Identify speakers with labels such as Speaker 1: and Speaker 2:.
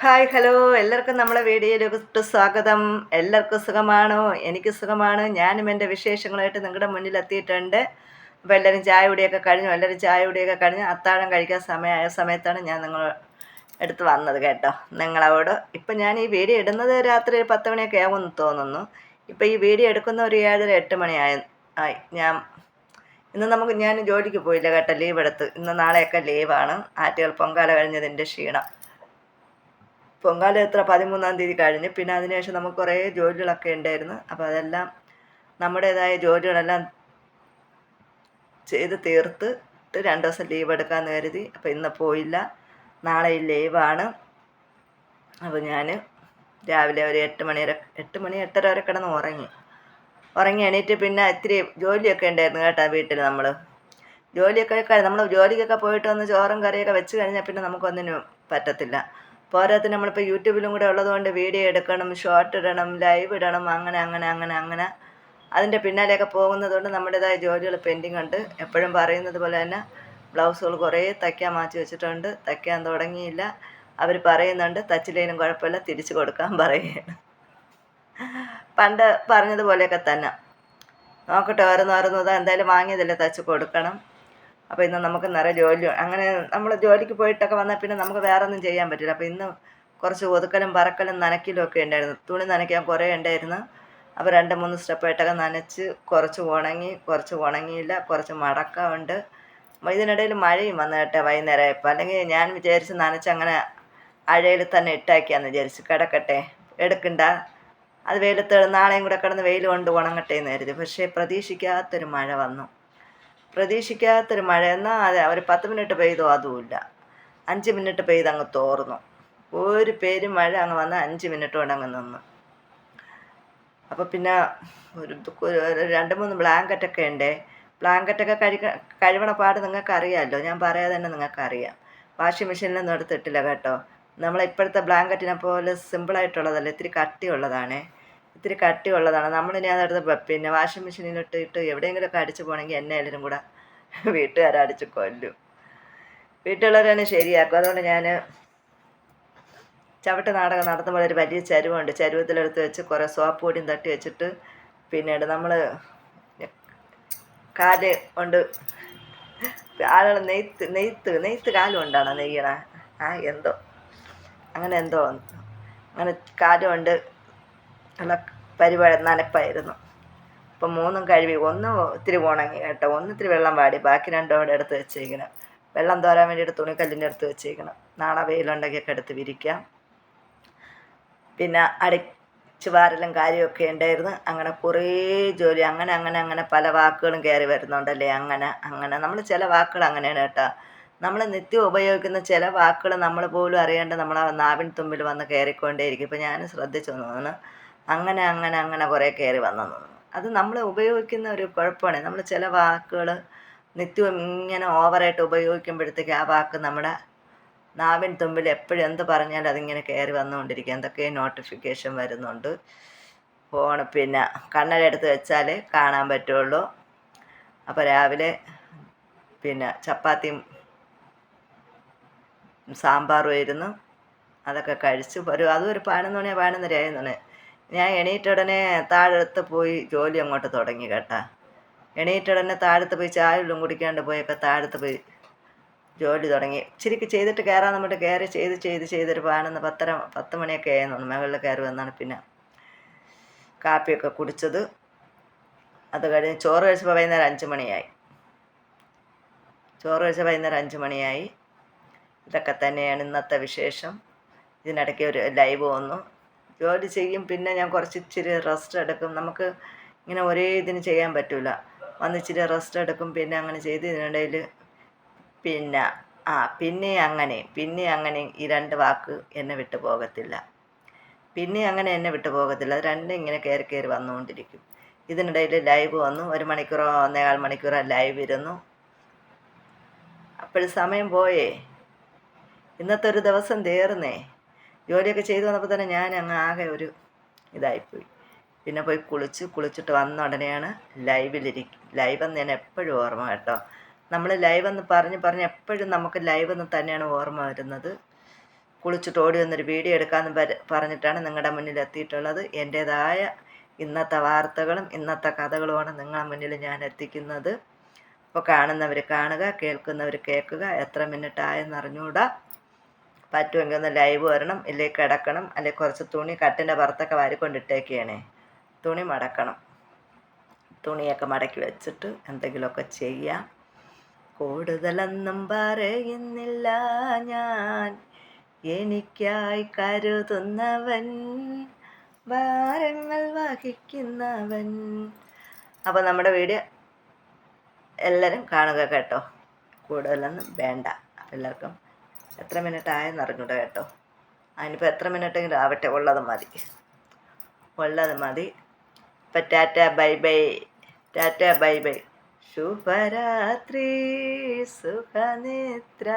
Speaker 1: Hi hello. എല്ലാവർക്കും നമ്മളെ വീഡിയോയിലേക്ക് സ്വാഗതം. എല്ലാവർക്കും സുഖമാണോ? എനിക്ക് സുഖമാണ്. ഞാനും എന്റെ വിശേഷങ്ങളായിട്ട് നിങ്ങളുടെ മുന്നിൽ എത്തിയിട്ടുണ്ട് അപ്പോൾ എല്ലാവരും ചായ കുടിയൊക്കെ കഴിഞ്ഞു. എല്ലാവരും ചായ കുടിയൊക്കെ കഴിഞ്ഞ്. അത്താഴം കഴിക്കാൻ സമയമായ സമയത്താണ് ഞാൻ നിങ്ങൾ എടുത്ത് വന്നത് കേട്ടോ. നിങ്ങളോട് ഇപ്പം ഞാൻ ഈ വീഡിയോ ഇടുന്നത് രാത്രി ഒരു പത്ത് മണിയൊക്കെ ആകുമെന്ന് തോന്നുന്നു. ഇപ്പോൾ ഈ വീഡിയോ എടുക്കുന്ന ഒരു ഏഴര എട്ട് മണിയായി ആയി ഞാൻ ഇന്ന് നമുക്ക് ഞാൻ ജോലിക്ക് പോയില്ല കേട്ടോ. ലീവ് എടുത്ത്. ഇന്ന് നാളെയൊക്കെ ലീവാണ്. ആറ്റുകൾ പൊങ്കാല കഴിഞ്ഞതിന്റെ ക്ഷീണം. പൊങ്കാല എത്ര പതിമൂന്നാം തീയതി കഴിഞ്ഞ്. പിന്നെ അതിനുശേഷം നമുക്ക് കുറേ ജോലികളൊക്കെ ഉണ്ടായിരുന്നു. അപ്പോൾ അതെല്ലാം നമ്മുടേതായ ജോലികളെല്ലാം ചെയ്ത് തീർത്ത് രണ്ട് ദിവസം ലീവ് എടുക്കാമെന്ന് കരുതി. അപ്പോൾ ഇന്ന് പോയില്ല. നാളെ ലീവാണ് അപ്പോൾ ഞാൻ രാവിലെ ഒരു എട്ട് മണി വരെ എട്ട് മണി എട്ടര വരെ കിടന്ന് ഉറങ്ങി. ഉറങ്ങി എണീറ്റ് പിന്നെ ഇത്തിരി ജോലിയൊക്കെ ഉണ്ടായിരുന്നു കേട്ടോ വീട്ടിൽ നമ്മൾ ജോലിയൊക്കെ നമ്മൾ ജോലിക്കൊക്കെ പോയിട്ട് വന്ന് ചോറും കറിയൊക്കെ വെച്ച് കഴിഞ്ഞാൽ പിന്നെ നമുക്കൊന്നിനും പറ്റത്തില്ല. പോരാത്തിന് നമ്മളിപ്പോൾ യൂട്യൂബിലും കൂടെ ഉള്ളതുകൊണ്ട് വീഡിയോ എടുക്കണം ഷോർട്ട് ഇടണം ലൈവ് ഇടണം അങ്ങനെ അങ്ങനെ അങ്ങനെ അങ്ങനെ. അതിന്റെ പിന്നാലെയൊക്കെ പോകുന്നതുകൊണ്ട് നമ്മുടേതായ ജോലികൾ പെൻഡിങ് ഉണ്ട്. എപ്പോഴും പറയുന്നത് പോലെ തന്നെ ബ്ലൗസുകൾ കുറേ തയ്ക്കാൻ മാറ്റി വെച്ചിട്ടുണ്ട്. തയ്ക്കാൻ തുടങ്ങിയില്ല. അവർ പറയുന്നുണ്ട് തച്ചിലേനും കുഴപ്പമില്ല തിരിച്ചു കൊടുക്കാൻ പറയുകയാണ്. പണ്ട് പറഞ്ഞതുപോലെയൊക്കെ തന്നെ. നോക്കട്ടെ ഓരോന്ന് ഓരോന്ന് എന്തായാലും വാങ്ങിയതല്ലേ തച്ച് കൊടുക്കണം. അപ്പോൾ ഇന്ന് നമുക്ക് നിറയെ ജോലി അങ്ങനെ നമ്മൾ ജോലിക്ക് പോയിട്ടൊക്കെ വന്നാൽ പിന്നെ നമുക്ക് വേറെ ഒന്നും ചെയ്യാൻ പറ്റില്ല. അപ്പോൾ ഇന്ന് കുറച്ച് ഒതുക്കലും പറക്കലും നനയ്ക്കലും ഒക്കെ ഉണ്ടായിരുന്നു. തുണി നനയ്ക്കാൻ കുറേ ഉണ്ടായിരുന്നു. അപ്പോൾ രണ്ട് മൂന്ന് സ്റ്റെപ്പായിട്ടൊക്കെ നനച്ച് കുറച്ച് ഉണങ്ങി കുറച്ച് ഉണങ്ങിയില്ല കുറച്ച് മടക്കമുണ്ട് ഇതിനിടയിൽ മഴയും വന്നു കേട്ടോ വൈകുന്നേരം ഇപ്പോൾ അല്ലെങ്കിൽ ഞാൻ വിചാരിച്ച് നനച്ച് അങ്ങനെ അഴയിൽ തന്നെ ഇട്ടാക്കിയാന്ന് വിചാരിച്ചു. കിടക്കട്ടെ എടുക്കണ്ട. അത് വെയിലത്ത് നാളെയും കൂടെ കിടന്ന് വെയിൽ കൊണ്ട് ഉണങ്ങട്ടെ എന്ന് കരുതി. പക്ഷേ പ്രതീക്ഷിക്കാത്തൊരു മഴ വന്നു. പ്രതീക്ഷിക്കാത്തൊരു മഴ. എന്നാൽ ഒരു പത്ത് മിനിറ്റ് പെയ്തോ അതുമില്ല. അഞ്ച് മിനിറ്റ് പെയ്ത് അങ്ങ് തോർന്നു. ഒരു പേര് മഴ അങ്ങ് വന്ന് അഞ്ച് മിനിറ്റ് കൊണ്ട് അങ്ങ് നിന്നു. അപ്പോൾ പിന്നെ ഒരു രണ്ട് മൂന്ന് ബ്ലാങ്കറ്റൊക്കെ ഉണ്ട്. ബ്ലാങ്കറ്റൊക്കെ കഴിക്ക കഴിവണ പാട് നിങ്ങൾക്ക് അറിയാമല്ലോ ഞാൻ പറയാതെ തന്നെ നിങ്ങൾക്ക് അറിയാം വാഷിംഗ് മെഷീനിലൊന്നും എടുത്തിട്ടില്ല കേട്ടോ. നമ്മളെ ഇപ്പോഴത്തെ ബ്ലാങ്കറ്റിനെ പോലെ സിമ്പിളായിട്ടുള്ളതല്ല ഇത്തിരി കട്ടിയുള്ളതാണേ. ഇത്തിരി കട്ടിയുള്ളതാണ്. നമ്മളിനി അതെടുത്ത് പിന്നെ വാഷിംഗ് മെഷീനിലിട്ട് ഇട്ട് എവിടെയെങ്കിലുമൊക്കെ അടിച്ചു പോകണമെങ്കിൽ എന്നെ എല്ലാവരും കൂടെ വീട്ടുകാരടിച്ച് കൊല്ലും. വീട്ടിലുള്ളവരാണ് ശരിയാക്കും. അതുകൊണ്ട് ഞാൻ ചവിട്ട് നാടകം നടത്തുമ്പോൾ ഒരു വലിയ ചരുവുണ്ട് ചരുവത്തിലെടുത്ത് വെച്ച് കുറേ സോപ്പ് പൊടിയും തട്ടി വെച്ചിട്ട് പിന്നീട് നമ്മൾ കാൽ കൊണ്ട് ആളുകൾ നെയ്ത്ത് നെയ്ത്ത് നെയ്ത്ത് കാലം കൊണ്ടാണ് നെയ്യണ? ആ എന്തോ. അങ്ങനെ എന്തോ. അങ്ങനെ കാലം കൊണ്ട് ഉള്ള പരിപാടി നനപ്പായിരുന്നു. അപ്പം മൂന്നും കഴുകി ഒന്ന് ഇത്തിരി ഉണങ്ങി കേട്ടോ. ഒന്ന് ഇത്തിരി വെള്ളം വാടി. ബാക്കി രണ്ടും അവിടെ എടുത്ത് വെച്ചേക്കണം. വെള്ളം തോരാൻ വേണ്ടിയിട്ട് തുണിക്കല്ലിന്റെ അടുത്ത് വെച്ചേക്കണം. നാളെ വെയിലുണ്ടെങ്കിലൊക്കെ എടുത്ത് വിരിക്കാം. പിന്നെ അടിച്ചു വാരലും കാര്യമൊക്കെ ഉണ്ടായിരുന്നു. അങ്ങനെ കുറേ ജോലി. അങ്ങനെ അങ്ങനെ അങ്ങനെ പല വാക്കുകളും കയറി വരുന്നുണ്ടല്ലേ? അങ്ങനെ അങ്ങനെ. നമ്മൾ ചില വാക്കുകൾ അങ്ങനെയാണ് കേട്ടോ. നമ്മൾ നിത്യം ഉപയോഗിക്കുന്ന ചില വാക്കുകൾ നമ്മൾ പോലും അറിയാണ്ട് നമ്മളെ നാവിൻ തുമ്പിൽ വന്ന് കയറിക്കൊണ്ടേയിരിക്കും. ഇപ്പം ഞാൻ ശ്രദ്ധിച്ചു തോന്നുന്നു അങ്ങനെ അങ്ങനെ അങ്ങനെ കുറേ കയറി വന്നു അത് നമ്മൾ ഉപയോഗിക്കുന്ന ഒരു കുഴപ്പമാണ്. നമ്മൾ ചില വാക്കുകൾ നിത്യവും ഇങ്ങനെ ഓവറായിട്ട് ഉപയോഗിക്കുമ്പോഴത്തേക്ക് ആ വാക്ക് നമ്മുടെ നാവിൻ തുമ്പിൽ എപ്പോഴും എന്ത് പറഞ്ഞാലും അതിങ്ങനെ കയറി വന്നുകൊണ്ടിരിക്കുക എന്തൊക്കെ നോട്ടിഫിക്കേഷൻ വരുന്നുണ്ട്. ഫോൺ പിന്നെ കണ്ണലെടുത്ത് വെച്ചാൽ കാണാൻ പറ്റുള്ളൂ. അപ്പോൾ രാവിലെ പിന്നെ ചപ്പാത്തിയും സാമ്പാറും ആയിരുന്നു. അതൊക്കെ കഴിച്ചു ഒരു അതും ഒരു പതിനൊന്ന് മണിയാണ് പതിനൊന്നര ആയിരുന്നു ഞാൻ എണീറ്റ ഉടനെ താഴത്ത് പോയി ജോലി അങ്ങോട്ട് തുടങ്ങി കേട്ടാ. എണീറ്റ ഉടനെ താഴത്ത് പോയി ചായലും കുടിക്കാണ്ട് പോയപ്പോൾ താഴത്ത് പോയി ജോലി തുടങ്ങി. ഇച്ചിരിക്ക് ചെയ്തിട്ട് കയറാൻ നമ്മുടെ കയറി ചെയ്ത് ചെയ്ത് ചെയ്തൊരു പാനെന്ന് പത്തര പത്ത് മണിയൊക്കെ ആയിരുന്നു മുകളിൽ കയറി വന്നാണ് പിന്നെ കാപ്പിയൊക്കെ കുടിച്ചത്. അത് കഴിഞ്ഞ് ചോറ് കഴിച്ചപ്പോൾ വൈകുന്നേരം അഞ്ച് മണിയായി. ചോറ് കഴിച്ച വൈകുന്നേരം അഞ്ച് മണിയായി. ഇതൊക്കെ തന്നെയാണ് ഇന്നത്തെ വിശേഷം. ഇതിനിടയ്ക്ക് ഒരു ലൈവ് വന്നു. ജോലി ചെയ്യും പിന്നെ ഞാൻ കുറച്ച് ഇച്ചിരി റെസ്റ്റ് എടുക്കും. നമുക്ക് ഇങ്ങനെ ഒരേ ഇതിന് ചെയ്യാൻ പറ്റില്ല വന്ന് ഇച്ചിരി റെസ്റ്റ് എടുക്കും പിന്നെ അങ്ങനെ ചെയ്ത് ഇതിനിടയിൽ പിന്നെ ആ പിന്നെ അങ്ങനെ പിന്നെ അങ്ങനെ ഈ രണ്ട് വാക്ക് എന്നെ വിട്ടു പോകത്തില്ല. പിന്നെ അങ്ങനെ എന്നെ വിട്ടു പോകത്തില്ല. അത് രണ്ടും ഇങ്ങനെ കയറി കയറി വന്നുകൊണ്ടിരിക്കും. ഇതിനിടയിൽ ലൈവ് വന്നു. ഒരു മണിക്കൂറോ ഒന്നേകാൽ മണിക്കൂറോ ലൈവ് ഇരുന്നു. അപ്പോഴും സമയം പോയേ. ഇന്നത്തെ ഒരു ദിവസം തീർന്നേ. ജോലിയൊക്കെ ചെയ്തു വന്നപ്പോൾ തന്നെ ഞാൻ അങ്ങ് ആകെ ഒരു ഇതായിപ്പോയി. പിന്നെ പോയി കുളിച്ച് കുളിച്ചിട്ട് വന്ന ഉടനെയാണ് ലൈവിലിരിക്കും ലൈവെന്ന് ഞാൻ എപ്പോഴും ഓർമ്മ കേട്ടോ. നമ്മൾ ലൈവെന്ന് പറഞ്ഞ് പറഞ്ഞ് എപ്പോഴും നമുക്ക് ലൈവെന്ന് തന്നെയാണ് ഓർമ്മ വരുന്നത്. കുളിച്ചിട്ട് ഓടി വന്നൊരു വീഡിയോ എടുക്കാമെന്ന് പറഞ്ഞിട്ടാണ് നിങ്ങളുടെ മുന്നിൽ എത്തിയിട്ടുള്ളത്. എന്റേതായ ഇന്നത്തെ വാർത്തകളും ഇന്നത്തെ കഥകളുമാണ് നിങ്ങളുടെ മുന്നിൽ ഞാൻ എത്തിക്കുന്നത്. അപ്പോൾ കാണുന്നവർ കാണുക കേൾക്കുന്നവർ കേൾക്കുക എത്ര മിനിറ്റ് ആയെന്ന് അറിഞ്ഞുകൂടാ. പറ്റുമെങ്കിൽ ഒന്ന് ലൈവ് വരണം ഇല്ലേ കിടക്കണം അല്ലെ കുറച്ച് തുണി കട്ടിന്റെ പുറത്തൊക്കെ വാരിക്കൊണ്ടിട്ടേക്കാണേ തുണി മടക്കണം. തുണിയൊക്കെ മടക്കി വെച്ചിട്ട് എന്തെങ്കിലുമൊക്കെ ചെയ്യാം. കൂടുതലൊന്നും പറയുന്നില്ല ഞാൻ. എനിക്കായി കരുതുന്നവൻ ഭാരങ്ങൾ വഹിക്കുന്നവൻ. അപ്പോൾ നമ്മുടെ വീഡിയോ എല്ലാവരും കാണുക കേട്ടോ. കൂടുതലൊന്നും വേണ്ട. എല്ലാവർക്കും എത്ര മിനിറ്റ് ആയെന്ന് അറിഞ്ഞൂടാ കേട്ടോ. അതിനിപ്പോൾ എത്ര മിനിറ്റെങ്കിലും ആവട്ടെ ഉള്ളത് മതി. ഉള്ളത് മതി. ഇപ്പം tata bye bye tata bye bye. ശുഭരാത്രി സുഖനിദ്ര.